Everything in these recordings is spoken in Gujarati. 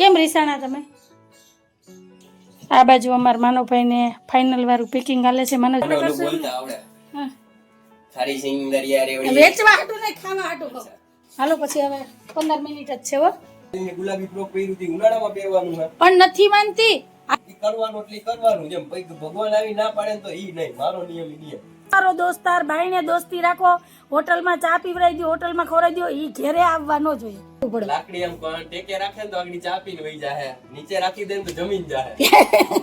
કેમ રીસાણા તમે? આ બાજુ અમારા માનવભાઈને ફાઇનલ વાળું પેકિંગ હાલે છે મને વેચવા હાટું નહીં ખાવા હાટું કહું. હાલો પછી હવે પંદર મિનિટ જ છે હો. ગુલાબી ફ્રોક પહેર્યું હતી ઉનાળામાં પહેરવાનું પણ નથી માનતી. કરવાનું એટલે કરવાનું જેમ ભગવાન આવી ના પાડે તો ઈ નહીં મારો નિયમ નિયમ. મારો દોસ્તાર ભાઈને દોસ્તી રાખો. હોટલમાં ચા પીવડાવી દો હોટલમાં ખવડાવી દો ઈ ઘેરે આવવા ન જોઈએ. પડે લાકડી એમ કોણ ટેકે રાખે ને તો આગળ ચા પીને વહી જાહે. નીચે રાખી દે ને તો જમીન જાહે.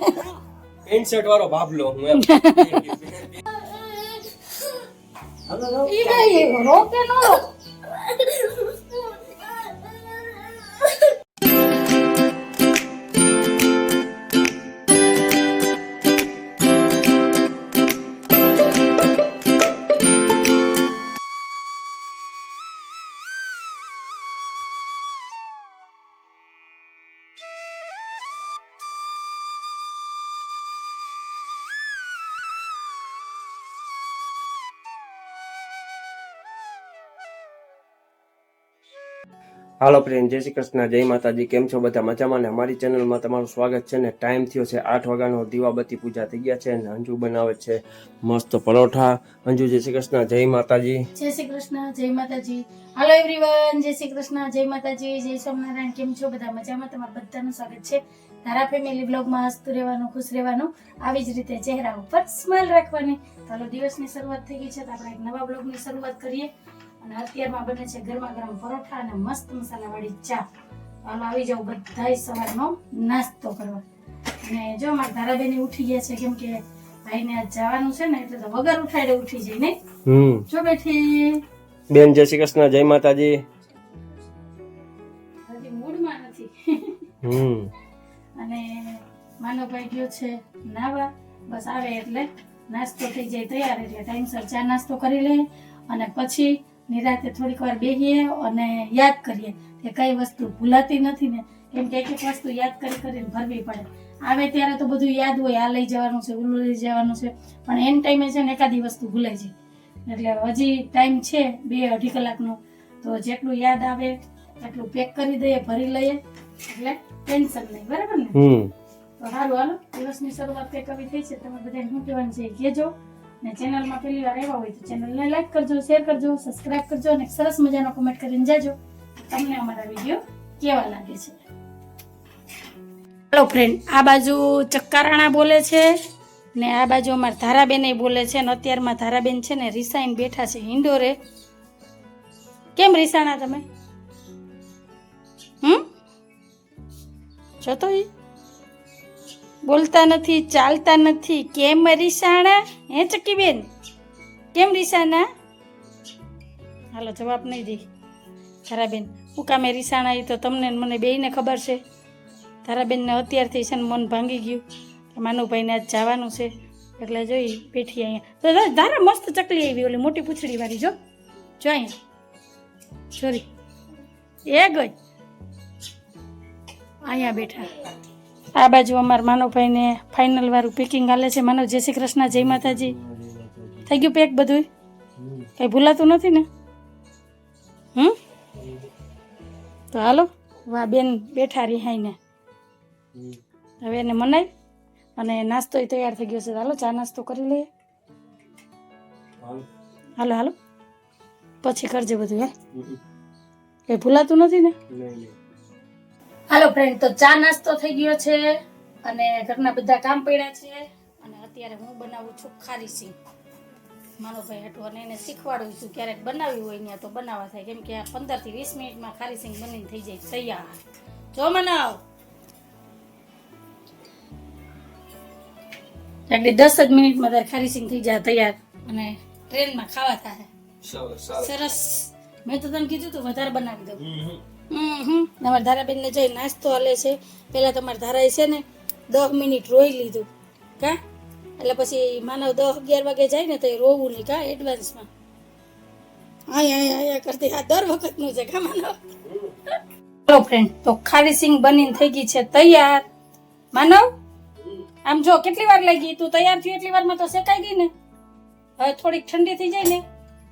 પેન્ટ શર્ટ વાળો ભાભલો હું એમ. ઈ કઈ રોકે ન હાલો ફ્રેન્ડ જય શ્રી કૃષ્ણ, જય માતાજી, કેમ છો બધા મજામાં? ને અમારી ચેનલમાં તમારું સ્વાગત છે ને ટાઈમ થયો છે આઠ વાગ્યાનો, દીવાબત્તી પૂજા થઈ ગયા છે ને અંજુ બનાવે છે મસ્ત પરોઠા. અંજુ, જય શ્રી કૃષ્ણ, જય માતાજી. જય શ્રી કૃષ્ણ, જય માતાજી. હાલો એવરીવન જય શ્રી કૃષ્ણ, જય માતાજી, જય સ્વામિનારાયણ, કેમ છો બધા મજામાં? તમારા બધાનું સ્વાગત છે તારા ફેમિલી બ્લોગમાં હસતું રહેવાનું, ખુશ રહેવાનું, આવી જ રીતે ચહેરા ઉપર સ્માઇલ રાખવાની. ચાલો દિવસની શરૂઆત થઈ ગઈ છે તો આપણે એક નવા બ્લોગની શરૂઆત કરીએ. અને અત્યારમાં બને છે ગરમા ગરમ પરોઠા અને મસ્ત મસાલાવાળી ચા. હાલો આવી જાવ બધા સવારનો નાસ્તો કરવા. અને જો મારા ધારાબેન ઉઠી ગયા છે કેમ કે ભાઈને આજ જવાનું છે ને એટલે તો વગર ઉઠાડે ઉઠી જાય ને. હમ. જો બેઠી. બેન જય શ્રી કૃષ્ણ જય માતાજી. હજી મૂડમાં નથી. હમ. અને માનવભાઈ ગયો છે નાવા. બસ આવે એટલે નાસ્તો થઈ જાય તૈયાર એટલે ટાઈમસર ચા નાસ્તો કરી લે. અને પછી નિરાતે થોડીક વાર બેહીએ અને યાદ કરીએ કે કઈ વસ્તુ ભૂલાતી નથી ને. એમ કે એક વસ્તુ યાદ કરી કરીને ભરવી પડે. આવે ત્યારે તો બધું યાદ હોય આ લઈ જવાનું છે ઓલું લઈ જવાનું છે પણ એન ટાઈમે છે ને એકાદી વસ્તુ ભૂલાઈ જાય. એટલે હજી ટાઈમ છે બે અઢી કલાકનો. તો જેટલું યાદ આવે એટલું પેક કરી દઈએ ભરી લઈએ. એટલે ટેન્શન નહીં બરાબર ને? તો સારું હાલો. દિવસની શરૂઆત કઈ કવિ થઈ છે. તમે બધા શું કહેવાનું છે કેજો કહેજો. ને ચેનલમાં પહેલી વાર આવ્યા હોય તો ચેનલને લાઈક કરજો શેર કરજો સબસ્ક્રાઇબ કરજો અને સરસ મજાનો કમેન્ટ કરીને જાજો. તમને અમારા વીડિયો કેવા લાગે છે? હેલો ફ્રેન્ડ આ બાજુ ચક્કારાણા બોલે છે ને આ બાજુ અમારા ધારાબેન બોલે છે ને અત્યારમાં ધારાબેન છે ને રિસાઈન બેઠા છે ઇન્ડોરે કેમ રિસાણા તમે? હમ? જતો ઈ? બોલતા નથી, ચાલતા નથી. કેમ રીસાણા હે બેન કેમ રીસાના હાલો, જવાબ નહીં દે. તારાબેન હું કામે રીસાણા એ તો તમને મને બેયને ખબર છે. તારાબેનને અત્યારથી છે ને મન ભાંગી ગયું. કે માનુભાઈને આજ જવાનું છે. એટલે જોઈ બેઠી અહીંયા. તો ધારા મસ્ત ચકલી આવી ઓલી મોટી પૂછડી વાળી જો. જો અહીંયા. સોરી એ ગઈ. અહીંયા બેઠા. આ બાજુ અમારા માનવભાઈને ફાઇનલ વાળું પેકિંગ હાલે છે. માનવ, જય શ્રી કૃષ્ણ, જય માતાજી. થઈ ગયું પેક બધું કઈ ભૂલાતું નથી ને? હમ? તો હાલો વાહ બેન બેઠા રિહાઈને હવે એને મનાય અને નાસ્તો તૈયાર થઈ ગયો છે. હાલો, ચા નાસ્તો કરી લઈએ. હાલો હાલો. પછી કરજે બધું, હે? કઈ ભૂલાતું નથી ને? હાલો ફ્રેન્ડ તો ચા નાસ્તો થઈ ગયો છે અને ઘરના બધા કામ પડ્યા છે અને અત્યારે હું બનાવું છું ખારી સિંગ. મારો ભાઈ હાટુ અને એને શીખવાડું છું ક્યારેક બનાવ્યું હોય ત્યાં તો બનાવવા થાય. કેમ કે આ પંદરથી વીસ મિનિટમાં ખારી સિંગ બનીને થઈ જાય તૈયાર. જો મનાવ. એટલે દસ જ મિનિટમાં તારે ખારી સિંગ થઈ જાય તૈયાર. અને ટ્રેનમાં ખાવા થાય. સરસ. મેં તો તને કીધું તું વધારે બનાવી દઉં. હમ. તમારા ધારાબેનને જઈ નાસ્તો હાલે છે. પહેલાં તમારા ધારાએ છે ને દસ મિનિટ રોઈ લીધું. કા? એટલે પછી માનવ દસ અગિયાર વાગે જાય ને તો એ રોવું નહીં કા એડવાન્સમાં આયા આયા આયા કરતી આ દર વખતનું છે કા માનવ? હેલો ફ્રેન્ડ તો ખારી સિંગ બનીને થઈ ગઈ છે તૈયાર. માનવ? આમ જો કેટલી વાર લાગી? તું તૈયાર થયું એટલી વારમાં તો શેકાઈ ગઈ ને? હવે થોડીક ઠંડી થઈ જાય ને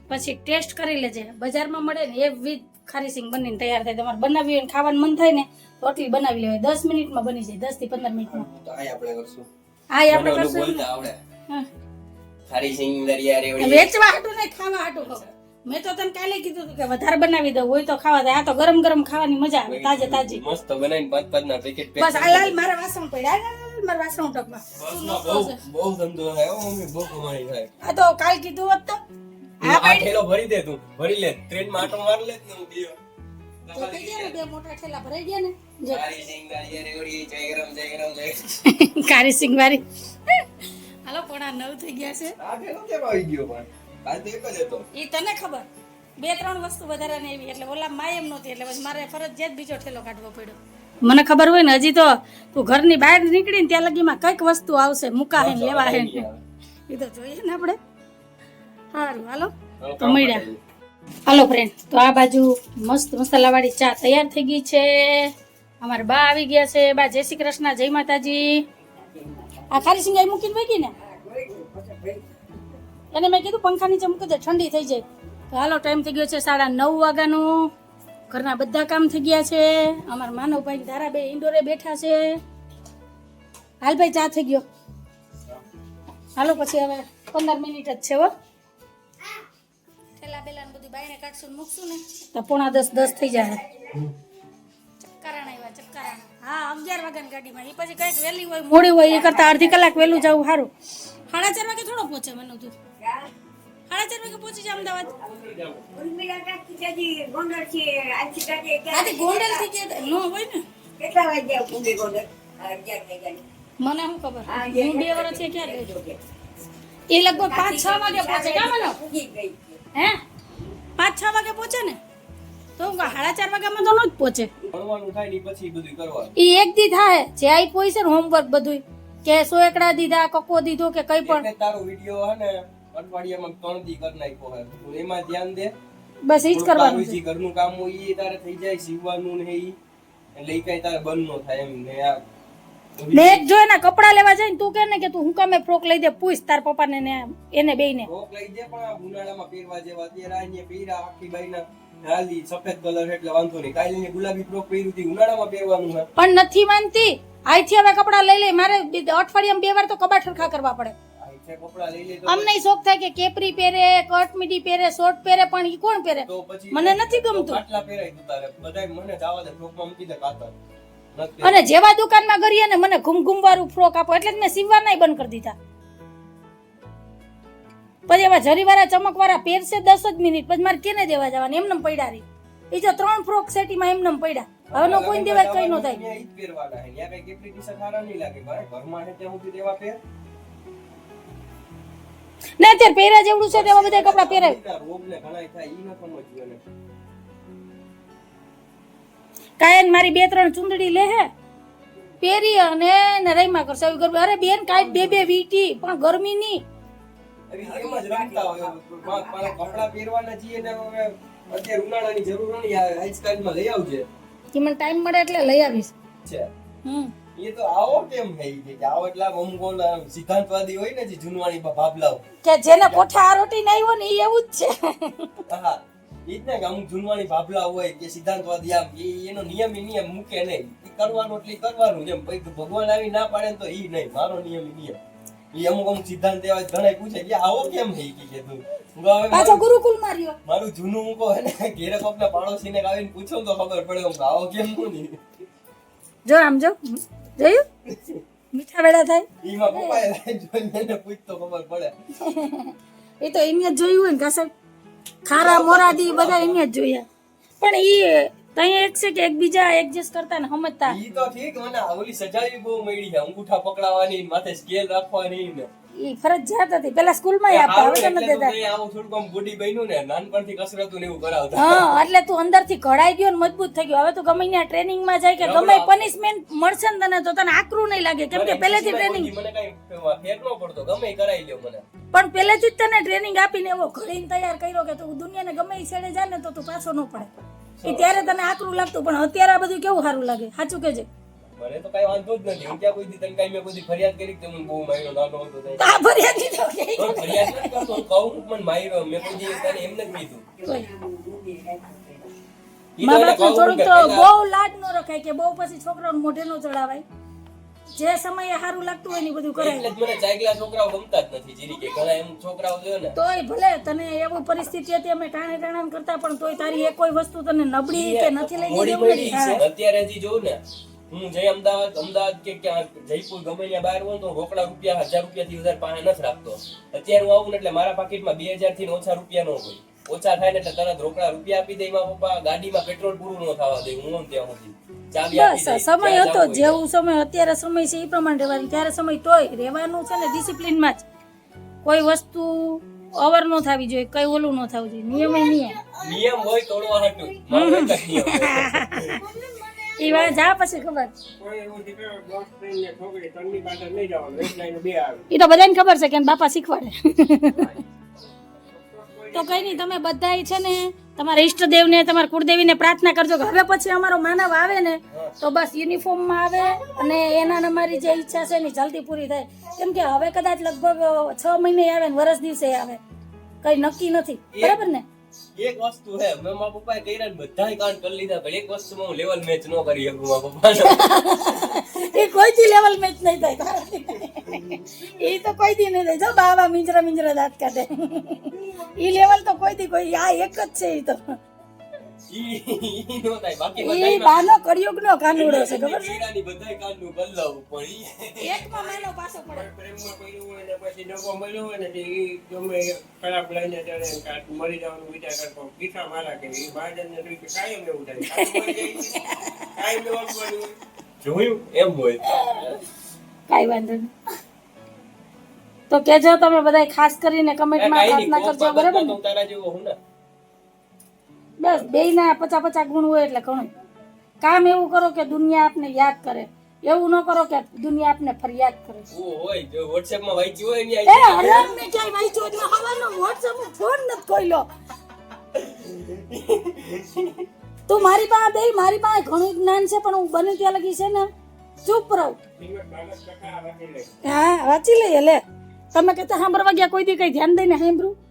પછી ટેસ્ટ કરી લેજે. બજારમાં મળે ને એ વિથ ખારી સિંગ બનીને તૈયાર થાય. તમારે બનાવી હોય ખાવાનું મન થાય ને તો આટલી બનાવી લેવાય દસ મિનિટમાં બની જાય દસથી પંદર મિનિટમાં. હા આપણે કરશું. હા. ખારી સિંગ દરિયા રેવડી. વેચવા હાટું નહીં ખાવા હાટું કહું. મેં તો તને કાલે કીધું કે વધારે બનાવી દઉં હોય તો ખાવા થાય આ તો ગરમ ગરમ ખાવાની મજા આવે તાજે તાજી. મસ્ત બનાવીને પાંચ પાંચ ના પેકેટ પેક બસ આ લાલ મારા વાસણ પડ્યા. મારા વાસણ ટકમાં. બહુ ધંધો થાય હો મમ્મી બહુ કમાણી થાય. આ તો કાલ કીધું હોત તો. આ ઠેલો ભરી દે તું. ભરી લે. ટ્રેનમાં આટો માર લે હું દીયો તો થઈ ગયા બે મોટા ઠેલા ભરાઈ ગયા ને. જો. સિંગ દરિયા રેવડી જય ગરમ જય ગરમ જય કારી સિંગ વારી હાલો પોણા નવ થઈ ગયા છે. આ ઠેલો કેમ આવી ગયો પણ? કાલ તો એક જ હતો. એ તને ખબર? બે ત્રણ વસ્તુ વધારે ને એવી એટલે ઓલા માય એમ નહોતી. એટલે પછી મારે ફરજિયાત બીજો ઠેલો કાઢવો પડ્યો. મને ખબર હોય ને હજી તો તું ઘરની બહાર નીકળીને ત્યાં લગીમાં કંઈક વસ્તુ આવશે. મૂકા હે લેવા હે એ તો જોઈએ ને આપણે. સારું હાલો. તો મળ્યા. હાલો ફ્રેન્ડ તો આ બાજુ મસ્ત મસાલાવાળી ચા તૈયાર થઈ ગઈ છે. અમારા બા આવી ગયા છે. બા જય શ્રી કૃષ્ણ જય માતાજી. આ ખારી સિંગાઈ મૂકીને મૂકી ને? એને મેં કીધું પંખા નીચે મૂકી દે ઠંડી થઈ જાય. તો હાલો ટાઈમ થઈ ગયો છે સાડા નવ વાગ્યાનું. ઘરના બધા કામ થઈ ગયા છે. અમારા માનવભાઈ ભાઈ ધારા બે ઇન્ડોરે બેઠા છે. હાલ ભાઈ ચા થઈ ગયો. હાલો પછી હવે પંદર મિનિટ જ છે હો. ઠેલા બેલા બધું બાયણે કાઢશું ને મૂકશું ને. તો પોણા દસ દસ થઈ જાય ચક્કરાણા આવ્યા ચક્કરાણા હા અગિયાર વાગ્યાની ગાડીમાં. એ પછી કંઈક વહેલી હોય મોડી હોય એ કરતા અડધી કલાક વહેલું જવું સારું સાડા ચાર વાગે થોડો પહોંચે મને તું. સાડા ચાર વાગે પહોંચી જાય અમદાવાદ. આથી ગોંડલથી નો હોય ને. મને શું ખબર? હું બે વર્ષથી ક્યાં? એ લગભગ પાંચ છ વાગે પહોંચે કા મને? હે? પાંચ છ વાગે પહોંચે ને? તો સાડા ચાર વાગ્યામાં તો ન જ પહોંચે. એ એક દી થાય જે આઈ છે ને હોમવર્ક બધું કે સો એકડા દીધા કકો દીધો કે કઈ પણ. તારો વિડિયો હે ને અઠવાડિયામાં ત્રણ દી કરી નાખ્યો હે. તો એમાં ધ્યાન દે. બસ એ જ કરવાનું છે. ઘરનું કામ હોય એ તારે થઈ જાય સીવવાનું ને એ એટલે એ કઈ તારે બંધ નો થાય એમ ને આ એક જો એના કપડા લેવા જાય ને તું કે ને કે તું હું કામે ફ્રોક લઈ દે પૂછ તાર પપ્પા ને એને બે ને ફ્રોક લઈ દે પણ ઉનાળામાં પહેરવા જેવા અત્યારે આ પહેરા આખી બાઈના હાલી સફેદ કલર એટલે વાંધો નહીં. કાલે ને ગુલાબી ફ્રોક પહેર્યું હતી ઉનાળામાં પહેરવાનું છે. પણ નથી માનતી. આઈથી હવે કપડા લઈ લે મારે અઠવાડિયામાં બે વાર તો કબાટ સરખા કરવા પડે. અમને શોખ થાય કે કેપરી પહેરે કટ મીડી પહેરે શોર્ટ પહેરે પણ ઈ કોણ પહેરે? મને નથી ગમતું. આટલા પહેરાય તું તારે. બધાય મને જાવા દે ફ્રોકમાં મૂકી દે કાતર અને જેવા દુકાનમાં કરીએ ને મને ઘૂમ ઘૂમ વાળું ફ્રોક આપો એટલે જ મેં સીવવાના બંધ કરી દીધા પછી એવા જરીવાળા ચમકવાળા પહેરશે દસ જ મિનિટ પછી મારે કેને દેવા જવાનું એમને પડ્યા રહી એ જો ત્રણ ફ્રોક સેટીમાં એમને પડ્યા હવે નો કોઈ દેવા કઈ નો થાય ઈ જ પહેરવાના હે. ત્યાં કઈ કેપરી ટી-શર્ટ હારા નહીં લાગે ભાઈ ઘરમાં છે ત્યાં સુધી તેવા પહેર ને અત્યારે પહેરા જેવડું છે તેવા બધા કપડા પહેરાય રોગ ને ઘણા થાય ઈ ન સમજવું એને કાયન મારી બે ત્રણ ચૂંદડી લે હે. પહેરી અને ને રહીમાં કરશે. આવી ગરમી. અરે બેન કાંઈ બે બે વીટી પણ ગરમી ની મને ટાઈમ મળે એટલે લઈ આવીશ. છે. હમ. એ તો આવો કેમ થઈ કે આવો એટલે અમુક સિદ્ધાંતવાદી હોય ને જે જૂનવાણી ભાભલાઓ. કે જેને કોઠા આ રોટી ને આવ્યો ને એ એવું જ છે. હા. ઈ જ ને કે અમુક જૂનવાણી ભાભલા હોય કે સિદ્ધાંતવાદી આમ એ એનો નિયમ નિયમ મૂકે નહીં. કરવાનું એટલે કરવાનું જેમ પછી ભગવાન આવી ના પાડે તો ઈ નહીં. મારો નિયમ નિયમ. એ અમુક અમુક સિદ્ધાંત એવા ઘણા પૂછે કે આવો કેમ થઈ કે તું? પાછો ગુરુકુલ માર્યો. મારું જૂનું મૂકો હે ને ઘેરે કોકના પાડોશીને આવીને પૂછો તો ખબર પડે. હું આવો કેમ હું નહીં? જો આમ જો. જોયું? મીઠા વેડા થાય. ઈમાં પપ્પાએ જોઈને પૂછતો ખબર પડે. એ તો એમને જ જોયું હોય ને કાસર ખારા મોરાદી બધા એમને જ જોયા. પણ ઈ તઈ એક છે કે એકબીજા એડજસ્ટ કરતા ને સમજતા. ઈ તો ઠીક, મને ઓલી સજાવી બહુ મળી છે, અંગૂઠા પકડાવાની, માથે સ્કેલ રાખવાની ને. ઈ ફરજિયાત હતી. પેલા સ્કૂલમાં આપતા હવે તો નથી દેતા. આવું થોડું આમ બોડી બન્યું ને નાનપણથી કસરતું ને એવું કરાવતા. હા એટલે તું અંદરથી ઘડાઈ ગયો ને મજબૂત થઈ ગયો. હવે તું ગમે ત્યાં ટ્રેનિંગમાં જાય કે ગમે પનિશમેન્ટ મળશે ને તને તો તને આકરું નહીં લાગે. કેમ કે પહેલેથી ટ્રેનિંગ મને કઈ ફેર ન પડતો. ગમે કરાઈ લ્યો મને. પણ પહેલેથી જ તને ટ્રેનિંગ આપીને એવો ઘડીને તૈયાર કર્યો કે તું દુનિયાને ગમે એ છેડે જાય ને તો તું પાછો ન પડે. એ ત્યારે તને આકરું લાગતું પણ અત્યારે આ બધું કેવું સારું લાગે? સાચું કેજે. મને તો કઈ વાંધો જ નથી. હું ક્યાં કોઈ દી તને કઈ મેં કોઈ ફરિયાદ કરી કે મને બહુ માર્યો નાનો હતો તે તા ફરિયાદ તો કે? ફરિયાદ નથી કરતો. કહું મને માર્યો મેં કોઈ દી તને એમ નથી કીધું. ઈ તો થોડુંક તો બહુ લાડ નો રખાય કે બહુ પછી છોકરાઓને મોઢે નો ચડાવાય. જે સમયે સારું લાગતું હોય ને બધું કરાય. એટલે મને ચાઈગલા છોકરાઓ ગમતા જ નથી જીરી કે ઘણા એમ છોકરાઓ જોયો ને. તોય ભલે તને એવું પરિસ્થિતિ હતી અમે ટાણે ટાણા કરતા પણ તોય તારી એક કોઈ વસ્તુ તને નબળી કે નથી લઈ દીધી. હા. અત્યારે હજી જોઉં ને હું જઈ અમદાવાદ અમદાવાદ કે ક્યાં જયપુર ગમે ત્યાં બહાર હોય તો રોકડા રૂપિયા હજાર રૂપિયા થી વધારે પાસે નથી રાખતો. અત્યારે હું આવું એટલે મારા પાકીટમાં બે હજારથી ઓછા રૂપિયા ન હોય. ઓછા થાય ને એટલે તરત રોકડા રૂપિયા આપી દે એમાં પપ્પા. ગાડીમાં પેટ્રોલ પૂરું ન થવા દે હું ત્યાં સુધી. બસ સમય હતો જવું સમય અત્યારે સમય છે એ પ્રમાણે રહેવાનું. ત્યારે સમય તોય રહેવાનું છે ને ડિસિપ્લિનમાં જ. કોઈ વસ્તુ ઓવર ન થવી જોઈએ કઈ ઓલું ન થવું જોઈએ નિયમ નિયમ. નિયમ હોય તોડવા હાટું એ વાર જા પછી ખબર. એ તો બધાને ખબર છે કે બાપા શીખવાડે. તો કઈ નહીં તમે બધાય છે ને તમારા ઈષ્ટદેવને તમારા કુળદેવીને પ્રાર્થના કરજો કે હવે પછી અમારો માનવ આવે ને તો બસ યુનિફોર્મમાં આવે અને એના અમારી જે ઈચ્છા છે ને ઈ જલ્દી પૂરી થાય. કેમ કે હવે કદાચ લગભગ છ મહિને આવે ને વરસ દિવસે આવે. કઈ નક્કી નથી. બરાબર ને? એક વસ્તુ હે, મેં મારા પપ્પાએ કર્યા ને બધાય કાન કરી લીધા, પણ એક વસ્તુમાં હું લેવલ મેચ ન કરી શકું મારા પપ્પાનો. એ કોઈથી લેવલ મેચ નહીં થાય. એ તો કોઈ દી નહીં થાય. જો બાબા મિંજરા મિંજરા દાંત કાઢે. ઈ લેવલ તો કોઈ કોઈથી કોઈ આ એક જ છે એ તો. ઈ ઈ નો થાય બાકી ઈ બધાય બાનો કળિયુગ નો કાનુડો છે ખબર છે? કીડાની બધાય કાંડનું બદલાવું પણ ઈ એકમાં માનો પાછો પડે. પ્રેમમાં પડ્યું હોય ને પછી ડબ્બો મળ્યો હોય ને તે ઈ ગમે ખરાબ લઈને ત્યારે એમ મરી જવાનું વિચાર કરતો પીછા મારા કે ઈ મહાજનને જોઈ કે કાયમ એવું થાય. કાયમ મરી જાય? એમ હોય. કાઈ વાંધો નહીં. તો કેજો તમે બધા ખાસ કરીને કમેન્ટમાં પ્રાર્થના કરજો બરાબર ને? તારા જેવો હું ને. બસ બેયના પચા પચા ગુણ હોય એટલે ઘણું. કામ એવું કરો કે દુનિયા આપને યાદ કરે. એવું ન કરો કે દુનિયા આપને ફરિયાદ કરે. ઓ હોય? જો WhatsApp માં વાંચ્યું હોય ને એ આ હરામ મેં ક્યાંય વાંચ્યું એટલે હવાનો. WhatsApp માં ફોન નથી ખોલ્યો તું મારી પાસે બે મારી પાસે ઘણું જ્ઞાન છે પણ હું બને ત્યાં લગી છે ને. ચૂપ રહું. શ્રીમદ વાંચી લે. હા વાંચી લઈએ લે. તમે કહેતા સાંભળવા ગયા કોઈ દી કઈ ધ્યાન દઈને સાંભળ્યું?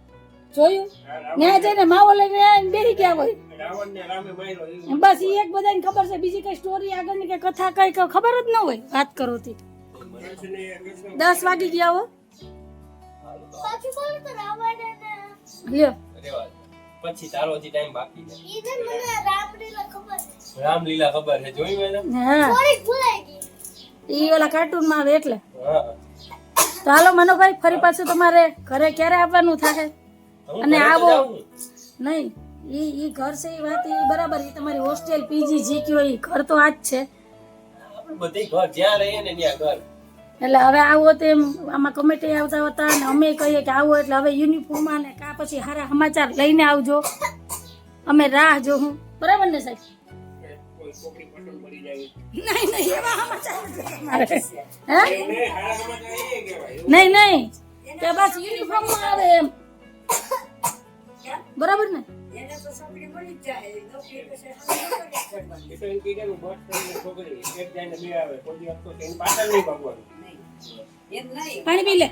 જોયું? ત્યાં જઈને માવો લઈને આવીને બેસી ગયા હોય. બસ એ એક બધાને ખબર છે બીજી કઈ સ્ટોરી આગળની કે કથા કઈ ખબર જ ન હોય વાત કરો તી. દસ વાગી ગયા હો. લ્યો. પછી તારો હજી ટાઈમ બાકી છે. ઈ તો મને રામલીલા ખબર છે. રામલીલા ખબર છે જોયું મેં હા. ઈ ઓલા કાર્ટૂનમાં આવે એટલે. હા. તો મનોભાઈ ફરી પાછું તમારે ઘરે ક્યારે આવવાનું થાય અને આવો. નહીં ઈ ઈ ઘર છે એ વાત ઈ બરાબર ઈ તમારી હોસ્ટેલ પીજી જે કયો ઈ ઘર તો આ જ છે બધી ઘર જ્યાં રહીએ ને ત્યાં ઘર. એટલે હવે આવો તેમ આમાં કમિટી આવતા હતા અને અમે કહીએ કે આવો એટલે હવે યુનિફોર્મમાં ને કા પછી સારા સમાચાર લઈને આવજો. અમે રાહ જો હું બરાબર ને સાહેબ? નહીં નહીં કે બસ યુનિફોર્મમાં આવે એમ. બરાબર ને? પાણી પી લે.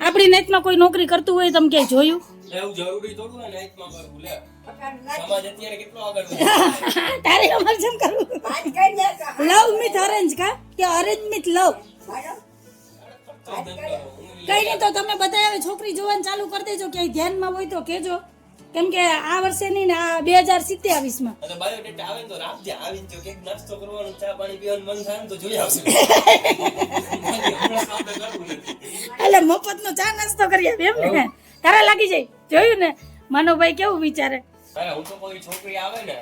આપણી નેટમાં કોઈ નોકરી કરતું હોય તમે ક્યાંય જોયું? એવું જરૂરી થોડું ને નાઈટમાં કરવું લે. સમાજ અત્યારે કેટલો આગળ તારે અમારે જેમ કરવું? લવ મિથ અરેન્જ કા? કે અરેન્જ મિથ લવ કઈ નહીં તો તમે બધા હવે છોકરી જોવાનું ચાલુ કરી દેજો. ક્યાંય ધ્યાનમાં હોય તો કેજો કેમ કે આ વર્ષે નહીં ને આ બે હજાર સિત્યાવીસમાં. બાયોડેટા આવે તો રાખજે આવીને જો કંઈક નાસ્તો કરવાનો ચા પાણી પીવાનું મન થાય તો જોઈ આવશે. હમણાં કામ તો કરવું નથી એટલે મફત નો ચા નાસ્તો કરી આપે એમ ને. તારા લાગી જાય. જોયું ને? માનવભાઈ કેવું વિચારે? હું તો કોઈ છોકરી આવે ને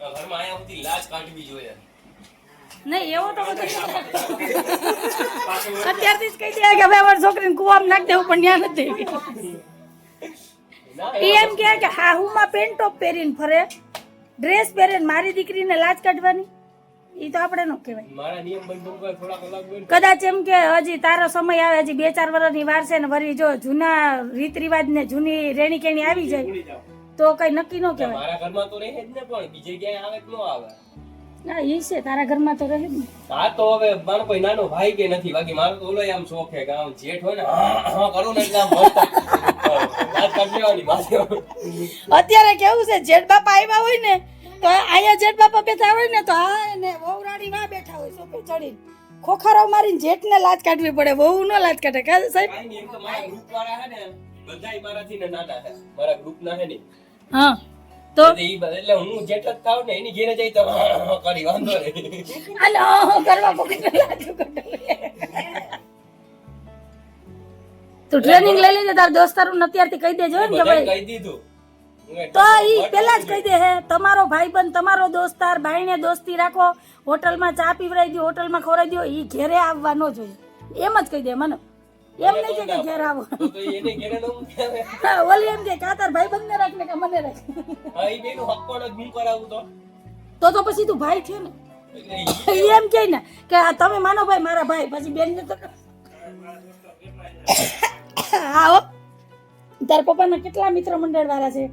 ઘરમાં આયા સુધી લાજ કાઢવી જોઈએ. નહીં એવો તો અત્યારથી જ કહી દે કે હવે અમારી છોકરીને કુવામાં નાખી દેવું પણ ત્યાં નથી એ એમ કહે કે હાહુમાં પેન્ટ ટોપ પહેરીને ફરે ડ્રેસ પહેરીને મારી દીકરીને લાજ કાઢવાની? એ તો આપણે ન કહેવાય. કદાચ એમ કે હજી તારો સમય આવે હજી બે ચાર વર્ષની વાર છે ને વરી જો જૂના રીત રિવાજ ને જૂની રેણી કેણી આવી જાય તો કઈ નક્કી ન કહેવાય. મારા ઘરમાં તો રહે જ ને પણ બીજે ક્યાંય આવે કે ન આવે. હા એ છે તારા ઘરમાં તો રહે ને. આ તો હવે મારો કોઈ નાનો ભાઈ કે નથી બાકી મારો તો ઓલો આમ શોખ છે કે આમ જેઠ હોય ને હા હા કરું ને એટલે આમ મસ્ત વાત કરી વાત અત્યારે કેવું છે જેઠ બાપા આવ્યા હોય ને તો અહીંયા જેઠ બાપા બેઠા હોય ને તો આ એને વહુરાણી માં બેઠા હોય સોફે ચડીને. ખોખારો મારીને જેઠને લાજ કાઢવી પડે વહુ નો લાજ કાઢે કા સાહેબ? એમ તો મારા ગ્રુપ વાળા હે ને બધાય મારાથી ને નાના હે મારા ગ્રુપ ના હે ને. હા. તો એટલે ઈ બધા- હું જેટલો થાવ ને એની ઘેરે જઈ તો કરી વાંધો નહીં. અને કરવા પકડે લાજુ તું ટ્રેનિંગ લઈ લેજે તાર દોસ્તારું અત્યારથી કહી દેજો ને કે ભાઈ કહી દીધું. તો ઈ પેલા જ કહી દે હે તમારો ભાઈબંધ તમારો દોસ્તાર ભાઈને દોસ્તી રાખો હોટલમાં ચા પીવરાઈ દો હોટલમાં ખવડાવી દો ઈ ઘેરે આવવા ન જોઈએ. એમ જ કહી દે મને. એમ નહીં કે કે ઘેર આવો. ન ઓલી એમ કે કાતર ભાઈ બંધ રાખ ને કે મને રાખ. ભાઈ બેનો હક્કો હક પણ હું કરાવું તો. તો તો પછી તું ભાઈ થયો ને. એમ કે ને કે આ તમે માનો ભાઈ મારા ભાઈ પછી બેન ને તો હો. તાર પપ્પાના કેટલા મિત્ર મંડળ વાળા છે?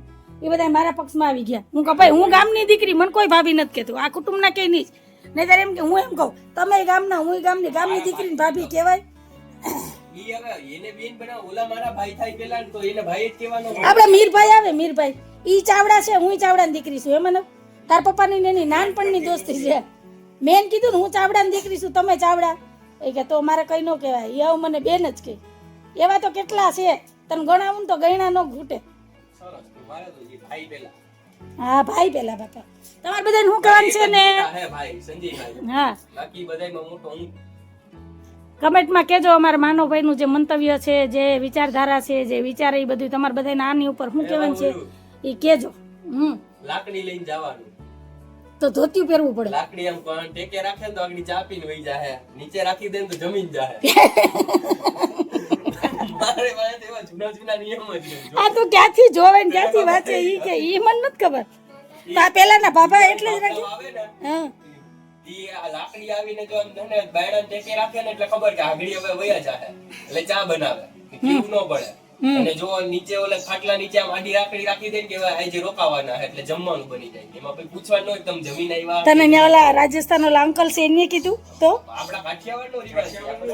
એ બધા મારા પક્ષમાં આવી ગયા. હું કપાઈ હું ગામની દીકરી મને કોઈ ભાભી નથી કહેતું. આ કુટુંબના કે નહીં નહીં તારે એમ કે હું એમ કહું તમે ગામના હું ગામની ગામની દીકરી ભાભી કહેવાય. આપણે મીરભાઈ આવે મીરભાઈ. ઈ ચાવડા છે હું ચાવડાની દીકરી છું એમ ને? તાર પપ્પાની ની એની નાનપણની દોસ્તી છે. મેન કીધું ને હું ચાવડાની દીકરી છું તમે ચાવડા. એ કે તો મારે કઈ નો કહેવાય. એ આવું મને બેન જ કે એવા તો કેટલા છે. તને ગણાવું ને તો ગયણા નો ઘૂટે. હા ભાઈ પેલા બાપા. તમારે બધાને શું કહેવાનું છે ને? હે. બાકી બધાયમાં મોટો હું. કમેન્ટમાં કહેજો અમારા માનવભાઈનું જે મંતવ્ય છે જે વિચારધારા છે જે વિચાર એ બધું તમારે બધાને આની ઉપર શું કહેવાનું છે? એ કહેજો. હમ. લાકડી લઈને જવાનું. તો ધોતિયું પહેરવું પડે. લાકડી એમ પણ ટેકે રાખે તો આગળ ચાપીને વહી જાહે. નીચે રાખી દે તો જમીન જાહે. મારે પાસે એવા જૂના જૂના નિયમ જ છે. જો આ તો ક્યાંથી જોવે ને ક્યાંથી વાંચે ઈ કે ઈ મને નથી ખબર. પેલાના બાબા એટલે જ રાખી. હા. ઈ આ લાકડી આવીને જો ને બાયડા ટેકે રાખે ને એટલે ખબર કે આગળી હવે વયા જાય એટલે ચા બનાવે. કેવું ન પડે. અને જો નીચે ઓલે ખાટલા નીચે આમ આડી રાખડી રાખી દે કે હવે આજે રોકાવાના એટલે જમવાનું બની જાય. એમાં પછી પૂછવાનું હોય કે જમીન આવ્યા તને ન્યા ઓલા રાજસ્થાન ઓલા અંકલ છે એને કીધું તો? આપણા કાઠિયાવાડનો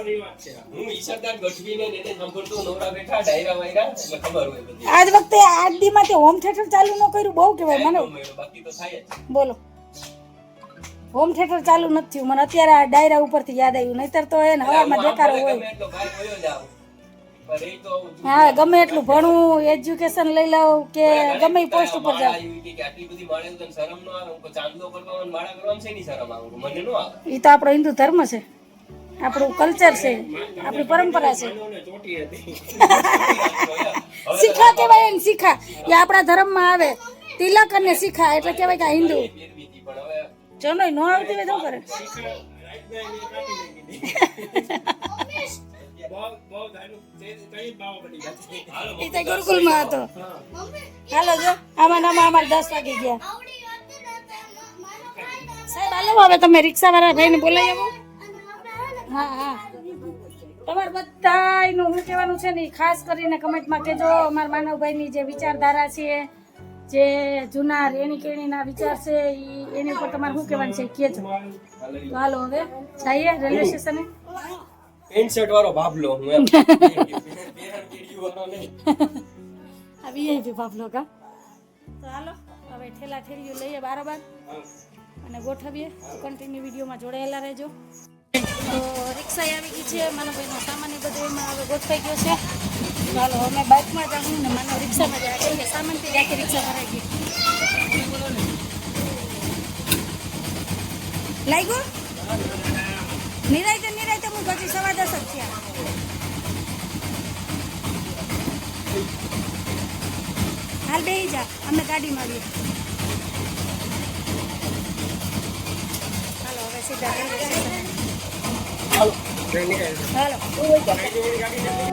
રિવાજ છે. હું ઈશરદાર ગઢવીને ને એને સંભળતો નવરા બેઠા ડાયરા વાયરા એટલે ખબર હોય બધી. આજ વખતે આડી દી માંથી હોમ થિયેટર ચાલુ ન કર્યું? બહુ કહેવાય મને. બાકી તો થાય જ. બોલો. હોમ થિયેટર ચાલુ નથી થયું મને અત્યારે આ ડાયરા ઉપરથી યાદ આવ્યું નહીતર તો એને હવામાં દેખાડો હોય હા ગમે એટલું ભણવું એજ્યુકેશન લઈ લઉં કે ગમે પોસ્ટ ઉપર જાવ એ તો આપણો હિન્દુ ધર્મ છે આપણું કલ્ચર છે આપણી પરંપરા છે શીખા કહેવાય એને શીખા એ આપણા ધર્મમાં આવે તિલક અને શીખા એટલે કહેવાય કે આ હિન્દુ જનો નો આવતી હોય તો કરે? ગુરુકુલમાં હતો. હાલો, જો, આમાં નામાં અમારે દસ વાગી ગયા. સાહેબ, હાલો, હવે તમે રિક્ષાવાળા ભાઈને બોલાવી આવો. હે, હા. હા તમારે બધાયનું શું કહેવાનું છે ને ખાસ કરીને કમેન્ટમાં કહેજો. અમારા માનવભાઈની જે વિચારધારા છે જે જૂના રેણી કેણીના વિચાર છે એ એની ઉપર તમારે શું કહેવાનું છે? કહેજો. તો હાલો હવે જઈએ રેલવે સ્ટેશને. પેન્ટ શર્ટ વાળો બાબલો હું એમ. આ વીઆઈપી બાપલો કા? તો હાલો હવે ઠેલા ઠેલીઓ લઈએ બારોબાર અને ગોઠવીએ. કન્ટિન્યુ વિડીયોમાં જોડાયેલા રહેજો. તો રિક્ષા આવી ગઈ છે માનવભાઈનો સામાન એ બધો એમાં હવે ગોઠવાઈ ગયો છે. તો હાલો અમે બાઇકમાં જાઉં ને મને રિક્ષામાં જાય કેમ કે સામાનથી જ આખી રિક્ષા ભરાઈ ગઈ. લાગ્યો? નિરાય તો હું પછી સવા દસ જ થયા. હાલ બેહી જા અમે ગાડી મળીએ હાલો હવે સીધા હાલો. હાલો.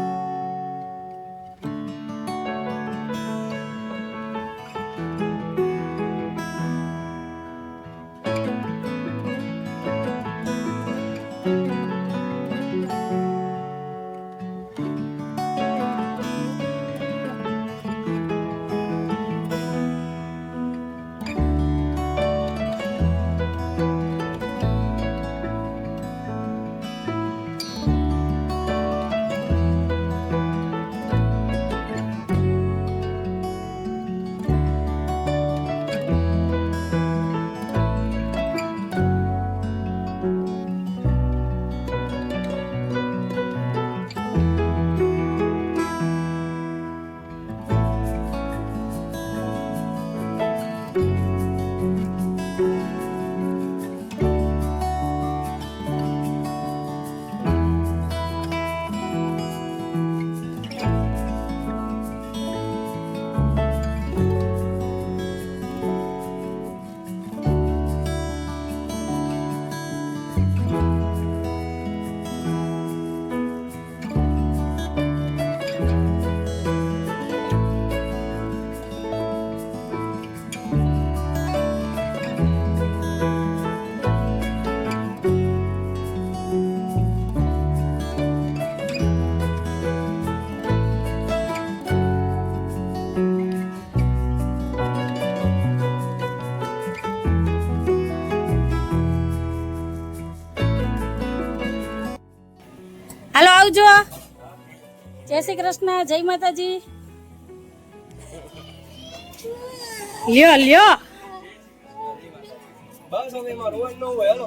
જય શ્રી કૃષ્ણ જય માતાજી. લ્યો લ્યો. બસ હવે ન હોય હાલો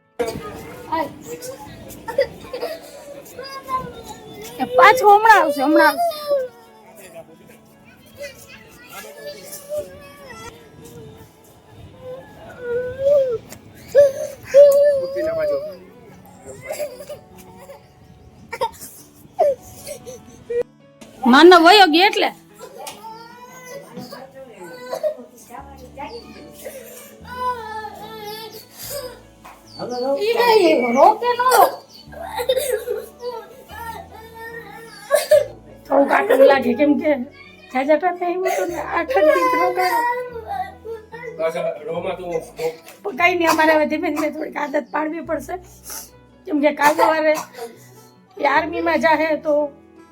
પાછો હમણાં આવશે હમણાં માનવ વયો ગયો એટલે? થોડું કાટું લાગે કેમ કે જાજા ટાઈમ આઠ દિવસ રોકાયો રોમાં તું પણ કઈ નહીં અમારે હવે ધીમે ધીમે થોડીક આદત પાડવી પડશે. કેમ કે કાલ સવારે એ આર્મીમાં જાહે તો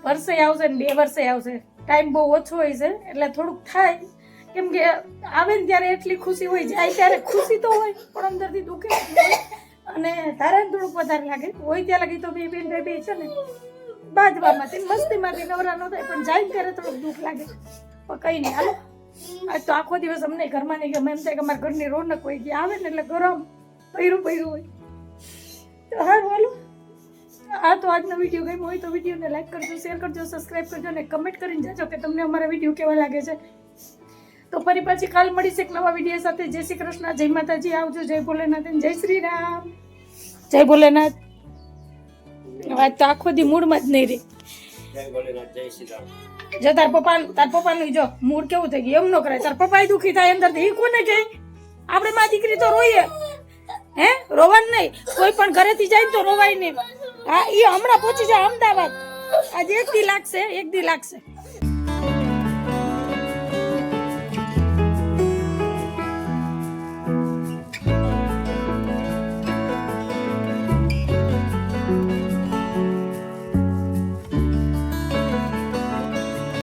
વર્ષે આવશે ને બે વર્ષે આવશે. ટાઈમ બહુ ઓછો હોય છે એટલે થોડુંક થાય. કેમ કે આવે ને ત્યારે એટલી ખુશી હોય જાય ત્યારે ખુશી તો હોય પણ અંદરથી દુખે. અને તારે થોડુંક વધારે લાગે. હોય ત્યાં લગી તો બે બેન બે બે છે ને. બાજવામાંથી મસ્તીમાંથી નવરા ન થાય, પણ જાય ત્યારે થોડુંક દુઃખ લાગે. પણ કઈ નહીં, હાલો. આજ તો આખો દિવસ અમને ઘરમાં નહીં ગમે. એમ થાય કે અમારા ઘરની રોનક હોય કે આવે ને એટલે ગરમ પૈરું પૈરું હોય. તો હા હાલો. આ તો આજનો વીડિયો ગમ્યો હોય તો વિડીયોને લાઈક કરજો શેર કરજો સબસ્ક્રાઈબ કરજો અને કમેન્ટ કરીને જાજો કે તમને અમારા વીડિયો કેવા લાગે છે. તો ફરી પાછી કાલ મળીશ એક નવા વીડિયો સાથે. જય શ્રી કૃષ્ણ જય માતાજી આવજો જય ભોલેનાથ જય શ્રી રામ. જય ભોલેનાથ. વાત તો આખો દી મૂડમાં જ નહીં રહી. જય ભોલેનાથ જય શ્રી રામ. જો તાર પપ્પા તાર પપ્પાનું જો મૂડ કેવું થઈ ગયું એમ ન કરાય. તાર પપ્પા દુખી થાય અંદર એ કોને કે આપણે માં દીકરી તો રોઈએ. હે? રોવાનું નહીં. કોઈ પણ ઘરેથી જાય ને તો રોવાય નહીં. હા એ હમણાં પહોંચી જાય અમદાવાદ. આજે એક દી લાગશે એક દી લાગશે.